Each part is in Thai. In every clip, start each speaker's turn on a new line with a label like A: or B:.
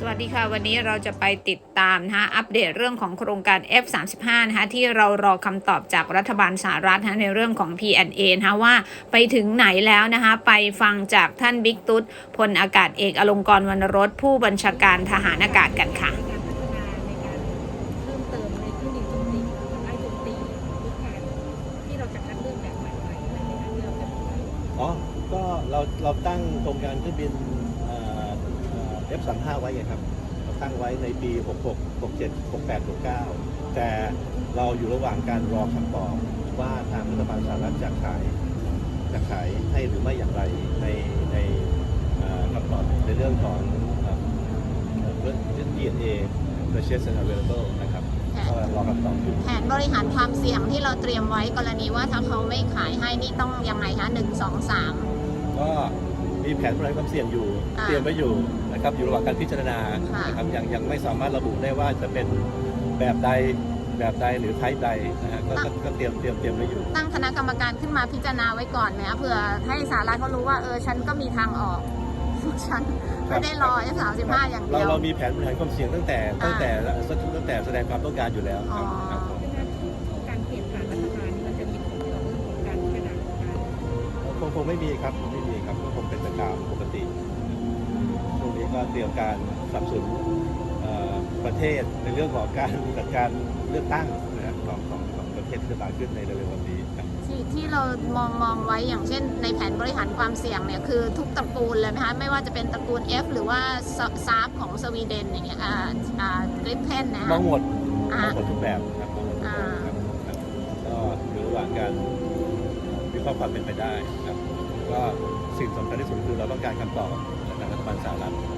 A: สวัสดีค่ะ วันนี้เราจะไปติดตามนะคะอัปเดตเรื่องของโครงการ F35 นะคะที่เรารอคำตอบจากรัฐบาลสหรัฐนะคะในเรื่องของ P&A นะคะว่าไปถึงไหนแล้วนะคะไปฟังจากท่านบิ๊กตุ๊ดพลอากาศเอกอลงกรณ์วรรณรสผู้บัญชาการทหารอากาศกันค่ะ
B: ในการพัฒนาในการเพิ่มเติมในเครื่องบินโจมตีไล่โจมตีทุกการที่เราจะคัดเลือกแบบใหม่ๆอะไรในการที่เราจะทำ
C: อ๋อก็เราเราตั้งโครงการเครื่องบินเอ่อเอ่อ F35 ไว้ไงครับเราตั้งไว้ในปี 66 67 68 69 แต่เราอยู่ระหว่างการรอคำตอบว่าทางรัฐบาลสหรัฐจะขายจะขายให้หรือไม่อย่างไรในในเอ่อคำตอบในเรื่องของเอ่อเรื่อง DNA purchase and available นะครับก็รอคำตอบอยู่
D: แผนบริหารความเสี่ยงที่เราเตรียมไว้กรณีว่าถ้าเขาไม่ขายให้นี่ต้องยังไงคะหนึ่งสองสาม
C: ก็ มีแผนบริหารความเสี่ยงอยู่
D: อ่า
C: เตรียมไว้อยู่นะครับอยู่ระหว่างการพิจารณา
D: ค่ะ
C: นะครับยังยังไม่สามารถระบุได้ว่าจะเป็นแบบใดแบบใดหรือไทป์ใดนะฮะก็ก็ก็เตรียมเตรียมเตรียมไว้อยู่
D: ตั้งคณะกรรมการขึ้นมาพิจารณาไว้ก่อนไหมคะเผื่อให้สาระเขารู้ว่าเออฉันก็มีทางออกฉันไม่ได้รอ F35 อย่าง
C: เรา
D: เดียว
C: เรามีแผนบริหารความเสี่ยงตั้งแต่ตั้งแต่ตั้งแต่แสดงความต้องการอยู่แล้วครับ
D: อ๋อ
C: ครับผม
B: ดังนั้นการเปลี่ยนผ่านรัฐบาลนี่มันจะมีผลต่อเรื่องของการพัฒนาของการ
C: คงคงไม่มีครับไม่ มีครับก็คงเป็นไปตามปกติช่วงนี้ก็เตรียมการสนับสนุนเอ่อประเทศในเรื่องของการจัดการเลือกตั้งนะฮะของของของประเทศที่จะมาขึ้นในเร็วๆวันนี้ครับ
D: ที่ที่เรามองมองไว้อย่างเช่น ในแผนบริหารความเสี่ยงเนี่ยคือทุกตระกูลเลยไหมคะไม่ว่าจะเป็นตระกูล F หรือว่าซาฟของสวีเดนอย่างเงี้ยอ่าอ่ากริปเพนนะ
C: ม
D: คะ
C: องหมดม
D: อ่า
C: องหมดทุกแบบนะครับมองหมดทุกแบบครับครับก็อยู่ระหว่างการวิเคราะห์ความเป็นไปได้ครับก็ สิ่งสำคัญที่สุดคือเราต้องการคำตอบจากรัฐบาลสหรัฐนั่นเองครับ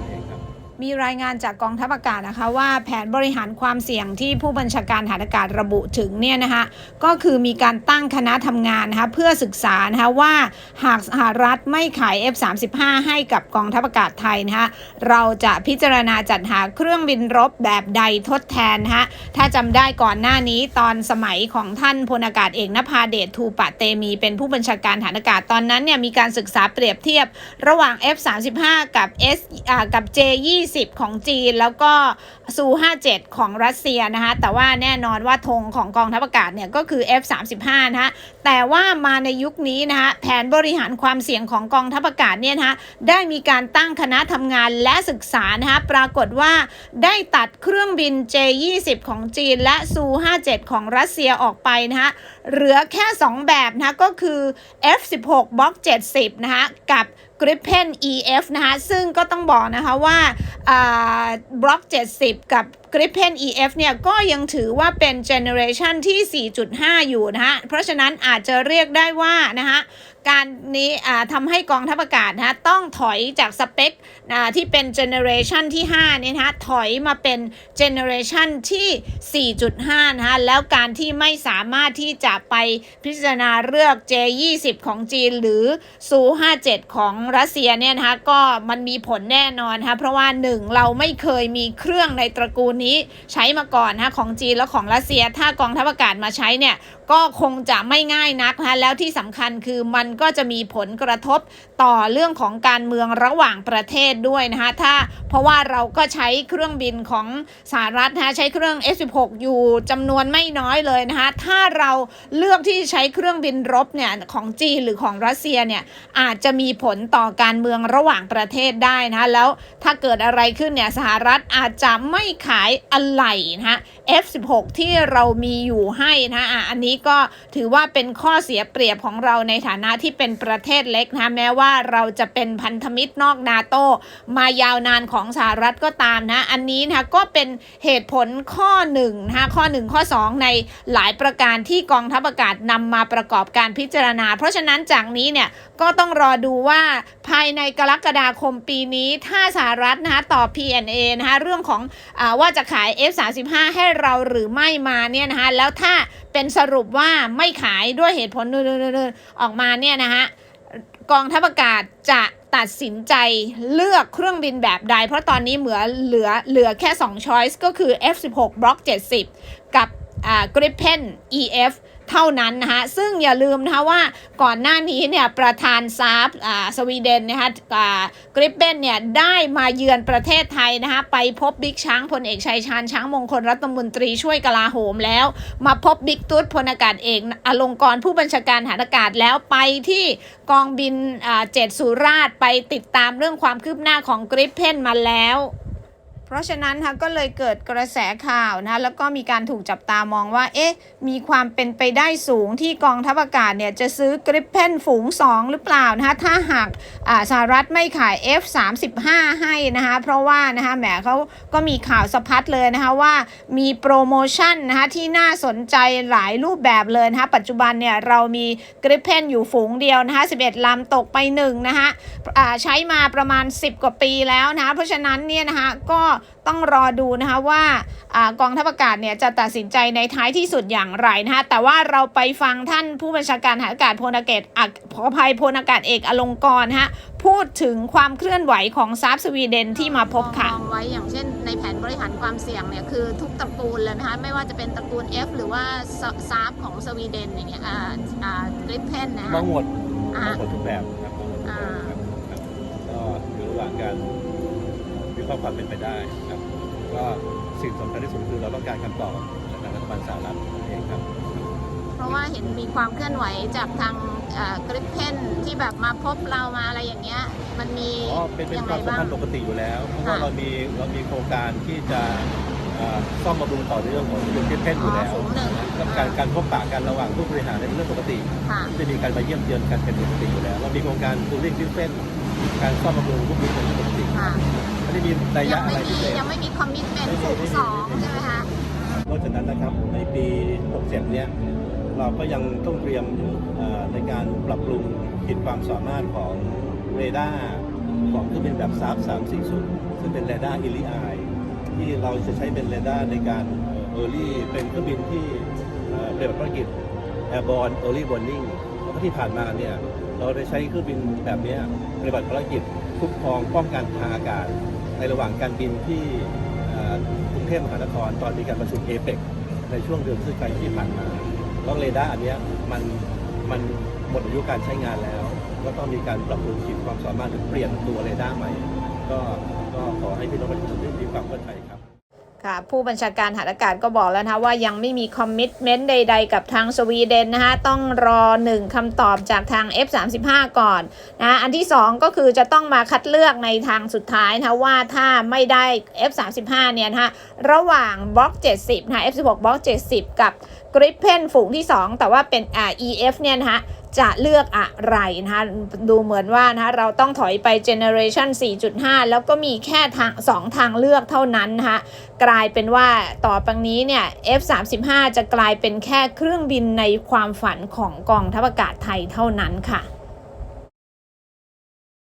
A: มีรายงานจากกองทัพอากาศนะคะว่าแผนบริหารความเสี่ยงที่ผู้บัญชาการฐานอากาศระบุถึงเนี่ยนะคะก็คือมีการตั้งคณะทำงานนะคะเพื่อศึกษานะคะว่าหากสหรัฐไม่ขาย F35 ให้กับกองทัพอากาศไทยนะคะเราจะพิจารณาจัดหาเครื่องบินรบแบบใดทดแทนนะคะถ้าจำได้ก่อนหน้านี้ตอนสมัยของท่านพลอากาศเอกนภาเดชทูปะเตมีเป็นผู้บัญชาการฐานอากาศตอนนั้นเนี่ยมีการศึกษาเปรียบเทียบระหว่าง F35 กับ S อ่ากับ J20 ของจีน แล้วก็ซู57 ของรัสเซียนะคะ แต่ว่าแน่นอนว่าธงของกองทัพอากาศเนี่ยก็คือ F35 นะคะแต่ว่ามาในยุคนี้นะคะแผนบริหารความเสี่ยงของกองทัพอากาศเนี่ยนะคะได้มีการตั้งคณะทำงานและศึกษานะคะปรากฏว่าได้ตัดเครื่องบิน J20 ของจีนและซู57 ของรัสเซียออกไปนะคะเหลือแค่ 2 แบบนะคะก็คือ F16 Block 70นะคะกับ Gripen EF นะคะซึ่งก็ต้องบอกนะคะว่าบล็อก 70 กับ Gripen EF เนี่ยก็ยังถือว่าเป็นเจเนอเรชันที่ 4.5 อยู่นะคะเพราะฉะนั้นอาจจะเรียกได้ว่านะคะการนี้ทำให้กองทัพอากาศนะต้องถอยจากสเปคที่เป็นเจเนอเรชันที่5เนี่ยนะคะถอยมาเป็นเจเนอเรชันที่ 4.5 นะคะแล้วการที่ไม่สามารถที่จะไปพิจารณาเลือก J20 ของจีนหรือซู57 ของรัสเซียเนี่ยนะคะก็มันมีผลแน่นอนนะเพราะว่า 1 เราไม่เคยมีเครื่องในตระกูลนี้ใช้มาก่อนนะของจีนและของรัสเซีย ถ้ากองทัพอากาศมาใช้เนี่ยก็คงจะไม่ง่ายนักนะแล้วที่สำคัญคือมันก็จะมีผลกระทบต่อเรื่องของการเมืองระหว่างประเทศด้วยนะคะถ้าเพราะว่าเราก็ใช้เครื่องบินของสหรัฐนะใช้เครื่อง F16 อยู่จำนวนไม่น้อยเลยนะคะถ้าเราเลือกที่จะใช้เครื่องบินรบเนี่ยของจีนหรือของรัสเซียเนี่ยอาจจะมีผลต่อการเมืองระหว่างประเทศได้นะแล้วถ้าเกิดอะไรขึ้นเนี่ยสหรัฐอาจจะไม่ขายอะไหล่นะคะ F16 ที่เรามีอยู่ให้นะอะอันนี้ก็ถือว่าเป็นข้อเสียเปรียบของเราในฐานะที่เป็นประเทศเล็กนะแม้ว่าเราจะเป็นพันธมิตรนอกนาโตมายาวนานของสหรัฐก็ตามนะ อันนี้นะก็เป็นเหตุผลข้อหนึ่งนะข้อหนึ่งข้อสองในหลายประการที่กองทัพอากาศนำมาประกอบการพิจารณา เพราะฉะนั้นจากนี้เนี่ยก็ต้องรอดูว่าภายในกรกฎาคมปีนี้ถ้าสหรัฐนะคะต่อ PNA นะคะเรื่องของอว่าจะขาย F35 ให้เราหรือไม่มาเนี่ยนะคะแล้วถ้าเป็นสรุปว่าไม่ขายด้วยเหตุผลนู่นๆๆออกมาเนี่ยนะคะกองทัพอากาศจะตัดสินใจเลือกเครื่องบินแบบใด เพราะตอนนี้เหมือเหลือเหลือแค่2ช้อยส์ก็คือ F16 Block 70 กับอ่า Gripen EF เท่านั้นนะคะซึ่งอย่าลืมนะคะว่าก่อนหน้านี้เนี่ยประธานซาฟสวีเดนนะคะกริปเบนเนี่ยได้มาเยือนประเทศไทยนะคะไปพบบิ๊กช้างพลเอกชัยชาญช้างมงคลรัฐมนตรีช่วยกลาโหมแล้ว มาพบบิ๊กตุ๊ดพลอากาศเอกอลงกรผู้บัญชาการทหารอากาศแล้วไปที่กองบินเจ็ดสุราษฎร์ไปติดตามเรื่องความคืบหน้าของกริปเพนมาแล้ว เพราะฉะนั้นค่ะก็เลยเกิดกระแสข่าวนะแล้วก็มีการถูกจับตามองว่าเอ๊ะมีความเป็นไปได้สูงที่กองทัพอากาศเนี่ยจะซื้อกริปเพนฝูง 2 หรือเปล่านะคะถ้าหากสหรัฐไม่ขาย F35 ให้นะคะเพราะว่านะคะแหมเขาก็มีข่าวสะพัดเลยนะคะว่ามีโปรโมชั่นนะคะที่น่าสนใจหลายรูปแบบเลยนะคะปัจจุบันเนี่ยเรามีกริปเพนอยู่ฝูงเดียวนะคะ11ลำตกไป1นะคะใช้มาประมาณ 10 กว่าปีแล้วนะคะเพราะฉะนั้นเนี่ยนะคะก็ต้องรอดูนะคะว่าอากองทัพอากาศเนี่ยจะตัดสินใจในท้ายที่สุดอย่างไรนะคะแต่ว่าเราไปฟังท่านผู้บัญชาการทหารอากาศพลอากาศอักขออภัยพลอากาศเอกอลงกรณ์นะคะพูดถึงความเคลื่อนไหวของซาบสวีเดนที่มาพบค่ะ
D: มองไว้อย่างเช่นในแผนบริหารความเสี่ยงเนี่ยคือทุกตระกูลเลยนะคะไม่ว่าจะเป็นตระกูล F หรือว่าซาฟของสวีเดนอย่างเงี้ยอ่าอ่ากริปเพนนะ
C: ม
D: คะ
C: องหมดม
D: อ่า
C: องหมดทุกแบบนะครับมองหมดทุกแบบครับครับก็อยู่ระหว่างการ วิเคราะห์ความเป็นไปได้ครับก็สิ่งสำคัญที่สุดคือเราต้องการคำตอบจากรัฐบาลสหรัฐนั่นเองครับ
D: เพราะว่าเห็นมีความเคลื่อนไหวจากทางกริปเพนที่แบบมาพบเรามาอะไรอย่างเงี้ย มันมี
C: อ๋อเป็นเป็น
D: ยัง
C: ค
D: ไง
C: วามสัม
D: บ้าง
C: พันธ์ปกติอยู่แล้ว เพราะว่า
D: ค่ะ
C: เรามีเรามีโครงการที่จะเอ่อซ่อมบำรุงต่อเนื่องของยูนิเพนอยู่แล้ว
D: ฝูงหนึ่ง
C: กับการการพบปะกันระหว่างผู้บริหารเป็นเรื่องปกติ
D: ค่ะ
C: ที่จะมีการมาเยี่ยมเยียนกันเป็นปกติอยู่แล้ว เรามีโครงการคูลิ่งดิฟเฟน การซ่อมบำรุงพวกนี้เป็นเรื่องปกติ
D: ค่ะ
C: ไม่ได้มีนัย
D: ยั
C: ยะ
D: ง
C: อะไร
D: ไม่
C: พิ
D: มี
C: เศษ
D: ยังไม่มีคอมมิชเมนต์
C: ไม่มี
D: ฝูง
C: ไม่มี
D: สอง
C: ไม่มี
D: ใช่ไหมคะ
C: นอกจากนั้นนะครับในปี 67 เนี่ยเราก็ยังต้องเตรียมเอ่อในการปรับปรุงขีดความสามารถของเรดาร์ของเครื่องบินแบบซาร์340 ซึ่งเป็นเรดาร์อิลิไอที่เราจะใช้เป็นเรดาร์ในการเออร์ลี่เป็นเครื่องบินที่เอ่อปฏิบัติภารกิจ Airborne Early Warning เพราะที่ผ่านมาเนี่ย เราได้ใช้เครื่องบินแบบนี้ปฏิบัติภารกิจคุ้มครองป้องกันทางอากาศ ในระหว่างการบินที่กรุงเทพมหานครตอนมีการประชุมเอเปกในช่วงเดือนพฤศจิกายนที่ผ่านมาก็เรดาร์อันนี้มันมันหมดอายุการใช้งานแล้ว ก็ต้องมีการปรับปรุงขีดความสามารถหรือเปลี่ยนตัวเรดาร์ใหม่ ก็ก็ขอให้พี่น้องประชาชนได้มีความเข้าใจครับ
A: ค่ะผู้บัญชาการฐาอากาศก็บอกแล้วนะคะว่ายังไม่มีคอมมิชเมนต์ใด ๆ กับทางสวีเดนนะคะต้องรอหนึ่งคำตอบจากทาง F35 ก่อนนะอันที่ 2 ก็คือจะต้องมาคัดเลือกในทางสุดท้ายนะคะว่าถ้าไม่ได้ F35 เนี่ยนะคะระหว่างบล็อก 70 นะ F16 บล็อก 70 กับกริปเพนฝูงที่ 2 แต่ว่าเป็นอ่า EF เนี่ยนะคะ จะเลือกอะไรนะคะดูเหมือนว่านะคะเราต้องถอยไปเจเนอเรชัน4.5 แล้วก็มีแค่ทางสองทางเลือกเท่านั้นนะคะกลายเป็นว่าต่อไปนี้เนี่ย F35 จะกลายเป็นแค่เครื่องบินในความฝันของกองทัพอากาศไทยเท่านั้นค่ะ